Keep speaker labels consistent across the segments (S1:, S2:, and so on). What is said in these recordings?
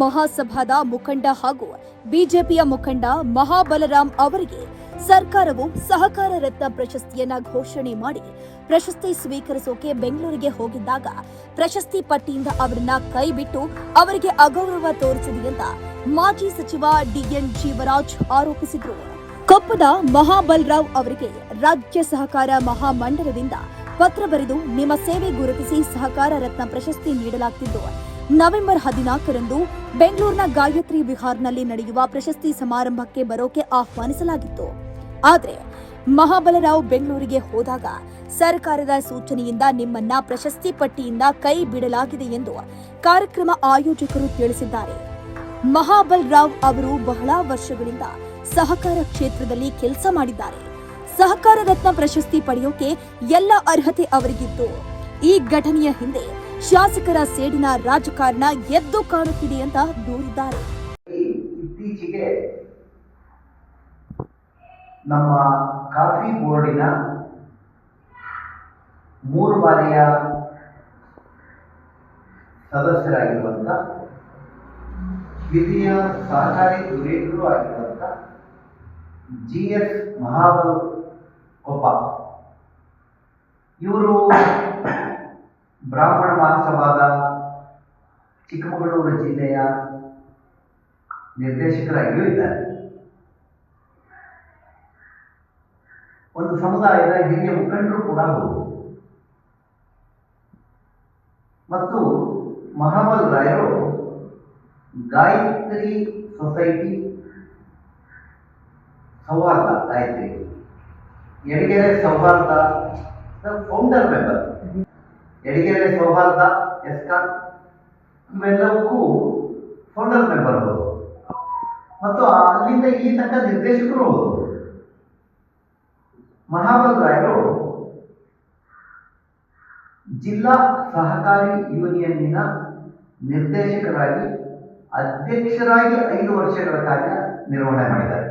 S1: ಮಹಾಸಭಾದ ಮುಖಂಡ ಹಾಗೂ ಬಿಜೆಪಿಯ ಮುಖಂಡ ಮಹಾಬಲರಾಮ್ ಅವರಿಗೆ ಸರ್ಕಾರವು ಸಹಕಾರ ರತ್ನ ಪ್ರಶಸ್ತಿಯನ್ನ ಘೋಷಣೆ ಮಾಡಿ ಪ್ರಶಸ್ತಿ ಸ್ವೀಕರಿಸೋಕೆ ಬೆಂಗಳೂರಿಗೆ ಹೋಗಿದ್ದಾಗ ಪ್ರಶಸ್ತಿ ಪಟ್ಟಿಯಿಂದ ಅವರನ್ನ ಕೈಬಿಟ್ಟು ಅವರಿಗೆ ಅಗೌರವ ತೋರಿಸಿದೆ ಅಂತ ಮಾಜಿ ಸಚಿವ ಡಿಎನ್ ಜೀವರಾಜ್ ಆರೋಪಿಸಿದರು. ಕೊಪ್ಪದ ಮಹಾಬಲರಾವ್ ಅವರಿಗೆ ರಾಜ್ಯ ಸಹಕಾರ ಮಹಾಮಂಡಲದಿಂದ ಪತ್ರ ಬರೆದು ನಿಮ್ಮ ಸೇವೆ ಗುರುತಿಸಿ ಸಹಕಾರ ರತ್ನ ಪ್ರಶಸ್ತಿ ನೀಡಲಾಗ್ತಿದ್ದು. ನವೆಂಬರ್ ಹದಿನಾಲ್ಕರಂದು ಬೆಂಗಳೂರಿನ ಗಾಯತ್ರಿ ವಿಹಾರ್ನಲ್ಲಿ ನಡೆಯುವ ಪ್ರಶಸ್ತಿ ಸಮಾರಂಭಕ್ಕೆ ಬರೋಕೆ ಆಹ್ವಾನಿಸಲಾಗಿತ್ತು. ಆದರೆ ಮಹಾಬಲರಾವ್ ಬೆಂಗಳೂರಿಗೆ ಹೋದಾಗ ಸರ್ಕಾರದ ಸೂಚನೆಯಿಂದ ನಿಮ್ಮನ್ನ ಪ್ರಶಸ್ತಿ ಪಟ್ಟಿಯಿಂದ ಕೈ ಬಿಡಲಾಗಿದೆ ಎಂದು ಕಾರ್ಯಕ್ರಮ ಆಯೋಜಕರು ತಿಳಿಸಿದ್ದಾರೆ. ಮಹಾಬಲ್ ರಾವ್ ಅವರು ಬಹಳ ವರ್ಷಗಳಿಂದ ಸಹಕಾರ ಕ್ಷೇತ್ರದಲ್ಲಿ ಕೆಲಸ ಮಾಡಿದ್ದಾರೆ. ಸಹಕಾರ ರತ್ನ ಪ್ರಶಸ್ತಿ ಪಡೆಯೋಕೆ ಎಲ್ಲ ಅರ್ಹತೆ ಅವರಿಗಿತ್ತು. ಈ ಘಟನೆಯ ಹಿಂದೆ ಶಾಸಕರ ಸೇಡಿನ ರಾಜಕಾರಣ ಎದ್ದು ಕಾಣುತ್ತಿದೆ ಅಂತ ದೂರಿದ್ದಾರೆ.
S2: ಇತ್ತೀಚೆಗೆ ನಮ್ಮ ಕಾಫಿ ಬೋರ್ಡಿನ ಮೂರು ಬಾರಿಯ ಸದಸ್ಯರಾಗಿರುವಂಥ ಹಿರಿಯ ಸಹಕಾರಿ ದುರೇಕರು ಆಗಿರುವಂಥ ಜಿ ಎಸ್ ಮಹಾಬಲ್ ಕೊಪ್ಪ ಇವರು ಬ್ರಾಹ್ಮಣ ಮಾಸವಾದ ಚಿಕ್ಕಮಗಳೂರು ಜಿಲ್ಲೆಯ ನಿರ್ದೇಶಕರಾಗಿಯೂ ಇದ್ದಾರೆ. ಒಂದು ಸಮುದಾಯದ ಹಿರಿಯ ಮುಖಂಡರು ಕೂಡ ಹೌದು. ಮತ್ತು ಮಹಾಬಲ್ ರಾಯರು ಗಾಯತ್ರಿ ಸೊಸೈಟಿ ಸೌಹಾರ್ದ ಗಾಯತ್ರಿ ಎಡಗೆರೆ ಸೌಹಾರ್ದ ಫೌಂಡರ್ ಮೆಂಬರ್ ಎಡಗೆರೆ ಸೌಹಾರ್ದ ಎಸ್ಕಾನ್ ಇವೆಲ್ಲವಕ್ಕೂ ಫೌಂಡರ್ ಮೆಂಬರ್ ಮತ್ತು ಅಲ್ಲಿಂದ ಇಲ್ಲಿ ತನಕ ನಿರ್ದೇಶಕರು ಮಹಾಬಲ್ ರಾಯರು ಜಿಲ್ಲಾ ಸಹಕಾರಿ ಯೂನಿಯನ್ನಿನ ನಿರ್ದೇಶಕರಾಗಿ, ಅಧ್ಯಕ್ಷರಾಗಿ ಐದು ವರ್ಷಗಳ ಕಾರ್ಯ ನಿರ್ವಹಣೆ ಮಾಡಿದ್ದಾರೆ.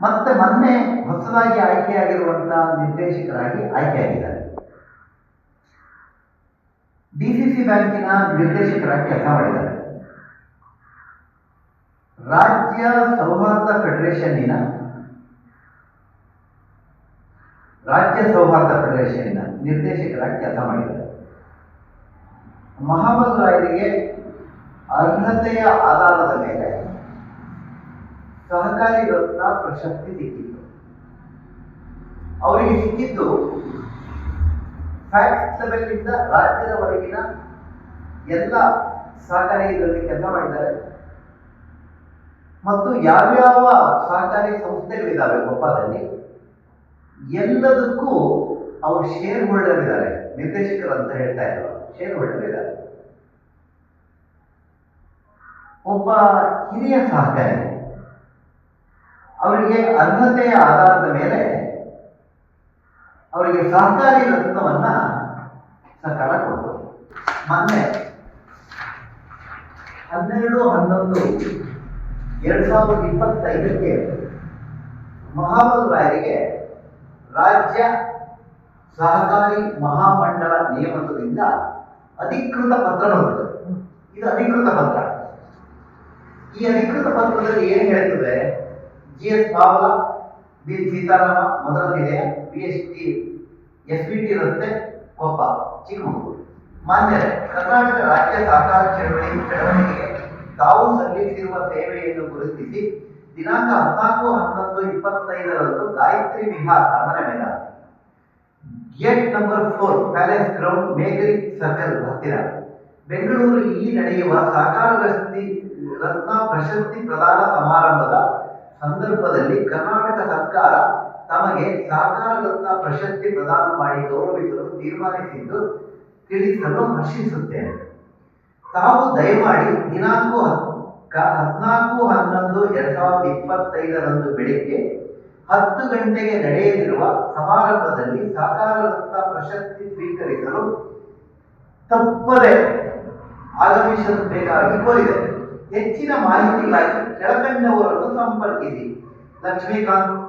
S2: ಮತ್ತೆ ಮೊನ್ನೆ ಹೊಸದಾಗಿ ಆಯ್ಕೆಯಾಗಿರುವಂತಹ ನಿರ್ದೇಶಕರಾಗಿ ಆಯ್ಕೆಯಾಗಿದ್ದಾರೆ. ಡಿಸಿಸಿ ಬ್ಯಾಂಕಿನ ನಿರ್ದೇಶಕರಾಗಿ ಕೆಲಸ ಮಾಡಿದ್ದಾರೆ. ರಾಜ್ಯ ಸೌಹಾರ್ದ ಫೆಡರೇಷನ್ನಿನ, ರಾಜ್ಯ ಸೌಹಾರ್ದ ಫೆಡರೇಷನ್ನಿನ ನಿರ್ದೇಶಕರಾಗಿ ಕೆಲಸ ಮಾಡಿದ್ದಾರೆ. ಮಹಾಬಲ್ ರಾಯರಿಗೆ ಅರ್ಹತೆಯ ಆಧಾರದ ಮೇಲೆ ಸಹಕಾರಿ ರತ್ನ ಪ್ರಶಸ್ತಿ ಸಿಕ್ಕಿತ್ತು. ಅವರಿಗೆ ಸಿಕ್ಕಿದ್ದು ಫ್ಯಾಕ್ಟ್ ರಾಜ್ಯದವರೆಗಿನ ಎಲ್ಲ ಸಹಕಾರಿ ಇದರಲ್ಲಿ ಕೆಲಸ ಮಾಡಿದ್ದಾರೆ. ಮತ್ತು ಯಾವ್ಯಾವ ಸಹಕಾರಿ ಸಂಸ್ಥೆಗಳಿದ್ದಾವೆ ಕೊಪ್ಪದಲ್ಲಿ, ಎಲ್ಲದಕ್ಕೂ ಅವರು ಶೇರ್ ಹೋಲ್ಡರ್ ಇದ್ದಾರೆ. ನಿರ್ದೇಶಕರು ಅಂತ ಹೇಳ್ತಾ ಇದ್ರು. ಶೇರ್ ಹೋಲ್ಡರ್ ಇದ್ದಾರೆ. ಒಬ್ಬ ಹಿರಿಯ ಸಹಕಾರಿ, ಅವರಿಗೆ ಅರ್ಹತೆಯ ಆಧಾರದ ಮೇಲೆ ಅವರಿಗೆ ಸಹಕಾರಿ ರತ್ನವನ್ನ ಸರ್ಕಾರ ಕೊಡ್ತದೆ ಮೊನ್ನೆ ಹನ್ನೆರಡು, ಹನ್ನೊಂದು, ಎರಡ್ ಸಾವಿರದ ಇಪ್ಪತ್ತೈದಕ್ಕೆ ಮಹಾಬಲ್ ರಾಜ್ಯ ಸಹಕಾರಿ ಮಹಾಮಂಡಳ ನಿಯಮದಿಂದ ಅಧಿಕೃತ ಪತ್ರ ಬರ್ತದೆ ಇದು ಅಧಿಕೃತ ಪತ್ರ. ಈ ಅಧಿಕೃತ ಪತ್ರದಲ್ಲಿ ಏನು ಹೇಳ್ತದೆ? G S Pavala B Sitarama ಮೊದಲ ನಿಲಯ B S T S B T ರಸ್ತೆ, ಕೊಪ್ಪ, ಚಿಕ್ಕಮಗಳೂರು. ಮಾನ್ಯ ಕರ್ನಾಟಕ ರಾಜ್ಯ ಸಹಕಾರ ಚಳವಳಿ ಚಳವಳಿಗೆ ತಾವು ಸಲ್ಲಿಸಿರುವ ಸೇವೆಯನ್ನು ಗುರುತಿಸಿ ದಿನಾಂಕ ಹದಿನಾಲ್ಕು, ಹನ್ನೊಂದು, ಇಪ್ಪತ್ತೈದರಂದು ಗಾಯತ್ರಿ ವಿಹಾರ್ ಅರಮನೆ ಮೈದಾನ gate number four palace ground Mekhri circle ಹತ್ತಿರ. ಬೆಂಗಳೂರು ಇಲ್ಲಿ ನಡೆಯುವ ಸಹಕಾರ ರಸ್ತಿ ರತ್ನ ಪ್ರಶಸ್ತಿ ಪ್ರದಾನ ಸಮಾರಂಭದ ಸಂದರ್ಭದಲ್ಲಿ ಕರ್ನಾಟಕ ಸರ್ಕಾರ ತಮಗೆ ಸಹಕಾರ ಪ್ರಶಸ್ತಿ ಪ್ರದಾನ ಮಾಡಿ ಗೌರವಿಸಲು ತೀರ್ಮಾನಿಸಿದ್ದು ತಿಳಿಸಲು ಹರ್ಷಿಸುತ್ತೇನೆ. ತಾವು ದಯಮಾಡಿ ದಿನಾಂಕ ಹದಿನಾಲ್ಕು ಹನ್ನೊಂದು ಎರಡ್ ಸಾವಿರದ ಇಪ್ಪತ್ತೈದರಂದು ಬೆಳಿಗ್ಗೆ ಹತ್ತು ಗಂಟೆಗೆ ನಡೆಯಲಿರುವ ಸಮಾರಂಭದಲ್ಲಿ ಸಹಕಾರ ಪ್ರಶಸ್ತಿ ಸ್ವೀಕರಿಸಲು ತಪ್ಪದೆ ಆಗಮಿಸಬೇಕಾಗಿ ಕೋರಿದೆ. ಹೆಚ್ಚಿನ ಮಾಹಿತಿಗಾಗಿ ಕೆಳಕಂಡವರನ್ನು ಸಂಪರ್ಕಿಸಿ. ಲಕ್ಷ್ಮೀಕಾಂತ್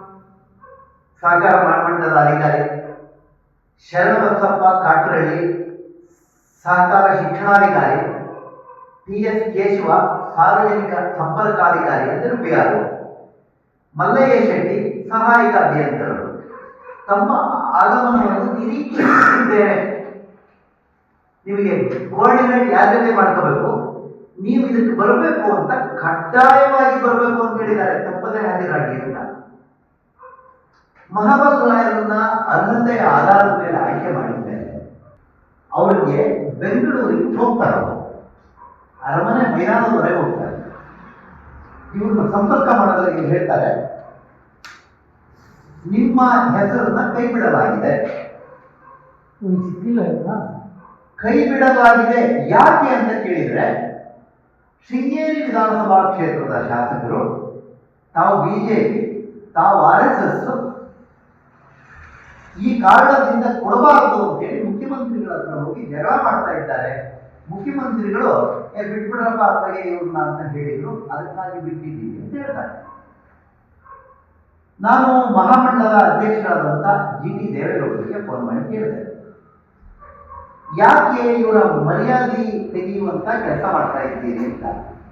S2: ಸಹಕಾರ ಮಹಾಮಂಡಲದ ಅಧಿಕಾರಿ. ಶರಣಬಸಪ್ಪ ಕಾಟ್ರಳ್ಳಿ, ಸಹಕಾರ ಶಿಕ್ಷಣಾಧಿಕಾರಿ. ಟಿ ಎಸ್ ಕೇಶವ, ಸಾರ್ವಜನಿಕ ಸಂಪರ್ಕಾಧಿಕಾರಿ ಅಧಿಕಾರಿ ಬಿಆರ್ಒ ಮಲ್ಲಯ್ಯ ಶೆಟ್ಟಿ, ಸಹಾಯಕ ಅಭಿಯಂತರರು. ತಮ್ಮ ಆಗಮನವನ್ನು ನಿರೀಕ್ಷಿಸುತ್ತಿದ್ದೇನೆ. ನಿಮಗೆ ಕೋಆರ್ಡಿನೇಟ್ ಯಾರ್ಯಾರೇ ಮಾಡ್ಕೋಬೇಕು. ನೀವು ಇದಕ್ಕೆ ಬರಬೇಕು ಅಂತ ಕಡ್ಡಾಯವಾಗಿ ಬರಬೇಕು ಅಂತ ಹೇಳಿದ್ದಾರೆ. ತಪ್ಪದೇ ಹಾಜರಾಗಿ ಅಂತ ಮಹಾಬಲ್ ರಾಯರನ್ನ ಅರ್ಹತೆಯ ಆಧಾರದ ಮೇಲೆ ಆಯ್ಕೆ ಮಾಡಿದ್ದಾರೆ. ಅವರಿಗೆ ಬೆಂಗಳೂರಿಗೆ ಹೋಗ್ತಾರೆ. ಅರಮನೆ ಮೈದಾನದವರೆಗೆ ಹೋಗ್ತಾರೆ. ಇವ್ರನ್ನ ಸಂಪರ್ಕ ಮಾಡೋದ್ರಿಗೆ ಹೇಳ್ತಾರೆ ನಿಮ್ಮ ಹೆಸರನ್ನ ಕೈ ಬಿಡಲಾಗಿದೆ ಕೈ ಬಿಡಲಾಗಿದೆ ಯಾಕೆ ಅಂತ ಕೇಳಿದ್ರೆ ಶೃಂಗೇರಿ ವಿಧಾನಸಭಾ ಕ್ಷೇತ್ರದ ಶಾಸಕರು ತಾವು ಬಿಜೆಪಿ ತಾವು ಆರ್ ಎಸ್ ಎಸ್ ಈ ಕಾರಣದಿಂದ ಕೊಡಬಾರದು ಅಂತೇಳಿ ಮುಖ್ಯಮಂತ್ರಿಗಳ ಹತ್ರ ಹೋಗಿ ಜಗಳ ಮಾಡ್ತಾ ಇದ್ದಾರೆ. ಮುಖ್ಯಮಂತ್ರಿಗಳು, ಏ, ಬಿಟ್ಬಿಡ್ರಪ್ಪ, ಅತ್ತಾಗೆ ಇವ್ರನ್ನ ಅಂತ ಹೇಳಿದ್ರು. ಅದಕ್ಕಾಗಿ ಬಿಟ್ಟಿದ್ದೀವಿ ಅಂತ ಹೇಳ್ತಾರೆ. ನಾನು ಮಹಾಮಂಡಲದ ಅಧ್ಯಕ್ಷರಾದಂಥ ಜಿ. ಟಿ. ದೇವೇಗೌಡರಿಗೆ ಫೋನ್ ಮಾಡಿ ಕೇಳಿದೆ. ಯಾಕೆ ಇವರ ಮರ್ಯಾದೆ ತೆಗೆಯುವಂತ ಕೆಲಸ ಮಾಡ್ತಾ ಇದ್ದೀರಿ ಅಂತ?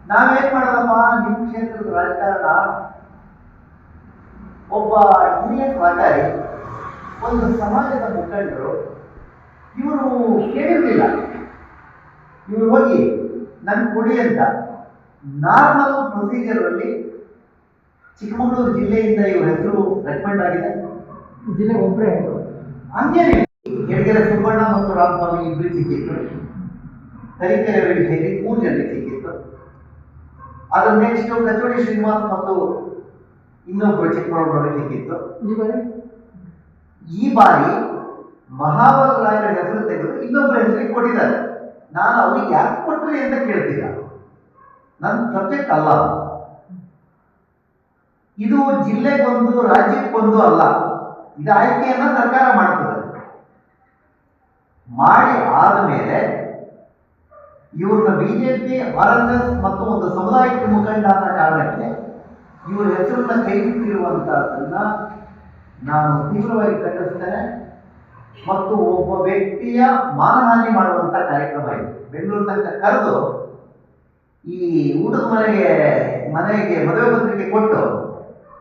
S2: ನಾವೇನ್ ಮಾಡೋದಮ್ಮ ನಿಮ್ಮ ಕ್ಷೇತ್ರದ ರಾಜಕಾರಣ? ಒಬ್ಬ ಹಿರಿಯ ಮಾತಾಡಿ ಒಂದು ಸಮಾಜದ ಮುಖಂಡರು ಇವರು ಕೇಳಿರಲಿಲ್ಲ. ಇವರು ಹೋಗಿ ನನ್ನ ಕೊಡಿ ಅಂತ. ನಾರ್ಮಲ್ ಪ್ರೊಸೀಜರ್ ಅಲ್ಲಿ ಚಿಕ್ಕಮಗಳೂರು ಜಿಲ್ಲೆಯಿಂದ ಇವ್ರ ಹೆಸರು ರೆಕಮೆಂಡ್ ಆಗಿದೆ.
S3: ಜಿಲ್ಲೆ ಒಬ್ಬರೇ
S2: ಹಂಗೇನೆ. ಎಡಗೆರೆ ಸುಬ್ಬಣ್ಣ ಮತ್ತು ರಾಮಸ್ವಾಮಿ ಇಬ್ಬರು ಸಿಕ್ಕಿತ್ತು ತರೀಕೆರೆ ರವಿ ಸೇರಿ ಮೂರು ಜನರಿಗೆ ಸಿಕ್ಕಿತ್ತು ಅದ್ರ ನೆಕ್ಸ್ಟ್ ಕಚೋಡಿ ಶ್ರೀನಿವಾಸ್ ಮತ್ತು ಇನ್ನೊಬ್ಬರು ಚಿಕ್ಕಮಗಳೂರಲ್ಲಿ ಸಿಕ್ಕಿತ್ತು
S3: ಈ ಬಾರಿ
S2: ಈ ಬಾರಿ ಮಹಾಬಲ ರಾಯರ ಹೆಸರು ತೆಗೆದು ಇನ್ನೊಬ್ಬರ ಹೆಸರಿಗೆ ಕೊಟ್ಟಿದ್ದಾರೆ. ನಾನು ಅವ್ರಿಗೆ ಯಾಕೆ ಕೊಟ್ರಿ ಅಂತ ಕೇಳ್ತೀರ? ನನ್ನ ಸಬ್ಜೆಕ್ಟ್ ಅಲ್ಲ. ಇದು ಜಿಲ್ಲೆಗೊಂದು, ರಾಜ್ಯಕ್ಕೊಂದು ಅಲ್ಲ. ಇದು ಆಯ್ಕೆಯನ್ನ ಸರ್ಕಾರ ಮಾಡ್ತದೆ. ಮಾಡಿ ಆದ ಮೇಲೆ ಇವ್ರನ್ನ ಬಿಜೆಪಿ, ಆರ್ ಎಸ್ ಎಸ್ ಮತ್ತು ಒಂದು ಸಮುದಾಯಕ್ಕೆ ಮುಖಂಡ ಅನ್ನೋ ಕಾರಣಕ್ಕೆ ಇವರ ಹೆಸರನ್ನ ಕೈ ನಾನು ತೀವ್ರವಾಗಿ ಖಂಡಿಸ್ತೇನೆ ಮತ್ತು ಒಬ್ಬ ವ್ಯಕ್ತಿಯ ಮಾನಹಾನಿ ಮಾಡುವಂತ ಕಾರ್ಯಕ್ರಮ ಇದೆ. ಬೆಂಗಳೂರು ತನಕ ಕರೆದು ಈ ಊಟದ ಮನೆಗೆ ಮನೆಗೆ ಮದುವೆ ಪತ್ರಿಕೆ ಕೊಟ್ಟು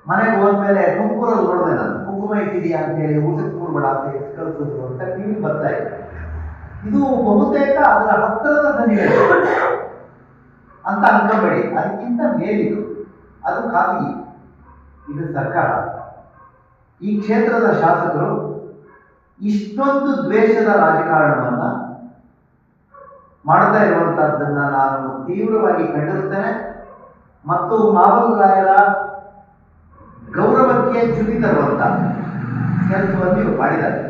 S2: ಮನೆಗೆ ಹೋದ್ಮೇಲೆ ತುಮಕೂರಲ್ಲಿ ನೋಡಿದೆ ನಾನು. ಕುಂಕುಮ ಇಟ್ಟಿದೆಯಾ ಅಂತ ಹೇಳಿ ಊಟಕ್ಕೆ ಕೂಡಬೇಡ ಅಂತ ಹೇಳಿ ಕಳಿಸೋದು ಅಂತ ಟಿವಿ ಬರ್ತಾ ಇದೆ. ಇದು ಬಹುತೇಕ ಅದರ ಹತ್ತಿರದ ಸನ್ನಿವೇಶ. ಅಂತ ಅನ್ಕೋಬೇಡಿ. ಅದಕ್ಕಿಂತ ಮೇಲಿದು ಅದು ಖಾಸಗಿ ಇದು ಸರ್ಕಾರ. ಈ ಕ್ಷೇತ್ರದ ಶಾಸಕರು ಇಷ್ಟೊಂದು ದ್ವೇಷದ ರಾಜಕಾರಣವನ್ನ ಮಾಡ್ತಾ ಇರುವಂತಹದ್ದನ್ನ ನಾನು ತೀವ್ರವಾಗಿ ಖಂಡಿಸ್ತೇನೆ. ಮತ್ತು ಮಾವಲ್ ರಾಯರ ಗೌರವಕ್ಕೆ ಚ್ಯುತಿ ತರುವಂತ ಕೆಲಸವನ್ನು ಮಾಡಿದ್ದಾರೆ.